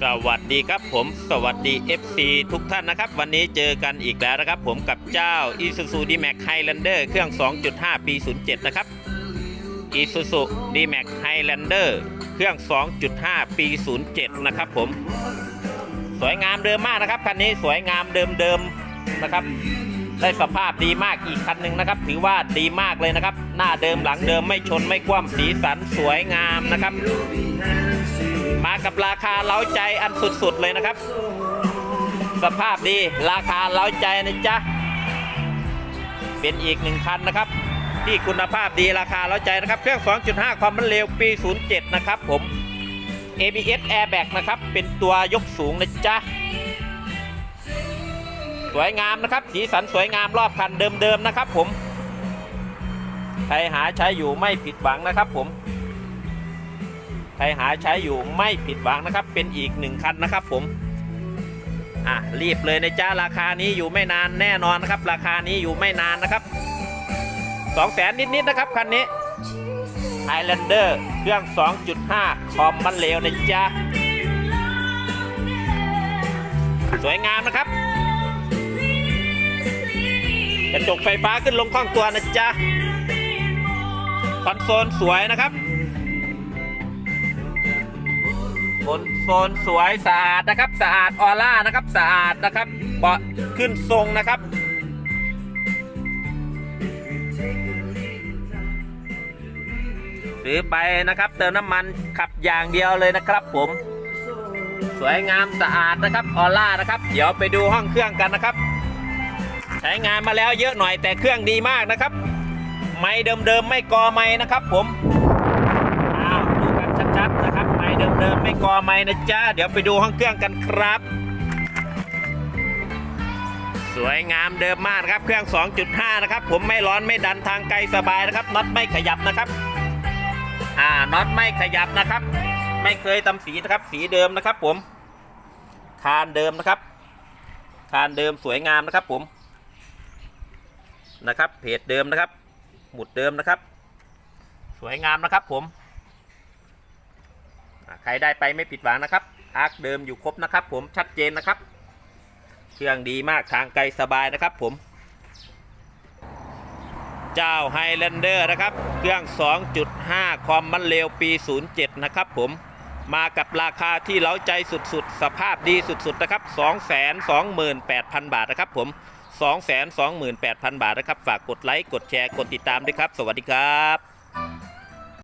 สวัสดีครับผมสวัสดี FC ทุกท่านนะครับ วันนี้เจอกันอีกแล้วนะครับ ผมกับเจ้า Isuzu D-Max Highlander เครื่อง 2.5 ปี 07 นะครับ Isuzu D-Max Highlander เครื่อง 2.5 ปี 07 นะครับผม สวยงามเดิมมากนะครับคันนี้สวยงามเดิมๆนะครับ ได้สภาพดีมากอีกคันหนึ่งนะครับ ถือว่าดีมากเลยนะครับ หน้าเดิมหลังเดิมไม่ชนไม่คว่ำสีสันสวยงามนะครับ มากับราคาเล้าใจอันสุดๆเลยนะครับ สภาพดีราคาเล้าใจนะจ๊ะเป็นอีกหนึ่งคันนะครับ ที่คุณภาพดีราคาเล้าใจนะครับ เครื่อง 2.5 ความมันเร็วปี 07 นะครับผม ABS airbag นะครับ เป็นตัวยกสูงนะจ๊ะ สวยงามนะครับ สีสันสวยงามรอบคันเดิมๆนะครับ ผมใครหาใช้อยู่ไม่ผิดหวังนะครับ ผมใครหาใช้อยู่ไม่ผิดหวังนะครับ เป็นอีกหนึ่งคันนะครับ ผมอะรีบเลยนะจ๊ะราคานี้อยู่ไม่นานแน่นอนนะครับ ราคานี้อยู่ไม่นานนะครับ2 0 0แสนนิดๆนะครับคันนี้ Highlander เครื่อง 2.5 คอมมันเลวนะจ๊ะสวยงามนะครับ กระจกไฟฟ้าขึ้นลงคล่องตัวนะจ๊ะคอนโซลสวยนะครับคอนโซลสวยสะอาดนะครับ สะอาดออร่านะครับ สะอาดนะครับเบาะขึ้นทรงนะครับซื้อไปนะครับ เติมน้ำมันขับอย่างเดียวเลยนะครับผม สวยงามสะอาดนะครับออร่านะครับ เดี๋ยวไปดูห้องเครื่องกันนะครับ ใช้งานมาแล้วเยอะหน่อยแต่เครื่องดีมากนะครับ ไม่เดิมๆไม่กอไม่นะครับผมอ้าวดูกันชัดๆนะครับไม่เดิมๆไม่กอไม่นะจ๊ะเดี๋ยวไปดูห้องเครื่องกันครับ สวยงามเดิมมากนะครับ เครื่อง 2.5 นะครับ ผมไม่ร้อนไม่ดันทางไกลสบายนะครับน็อตไม่ขยับนะครับอ่าน็อตไม่ขยับนะครับ ไม่เคยทำสีนะครับ สีเดิมนะครับ ผมคานเดิมนะครับคานเดิมสวยงามนะครับผม นะครับ เพจเดิมนะครับ หมุดเดิมนะครับ สวยงามนะครับผม ใครได้ไปไม่ผิดหวังนะครับ อาร์คเดิมอยู่ครบนะครับ ผมชัดเจนนะครับ เครื่องดีมากทางไกลสบายนะครับผม เจ้า Highlander นะครับ เครื่อง 2.5ความมันเร็วปี 07 นะครับผมมากับราคาที่เล้าใจสุดๆ สภาพดีสุดๆ นะครับ 228,000 บาทนะครับผม 228,000 บาทนะครับ ฝากกดไลค์ กดแชร์ กดติดตามด้วยครับ สวัสดีครับ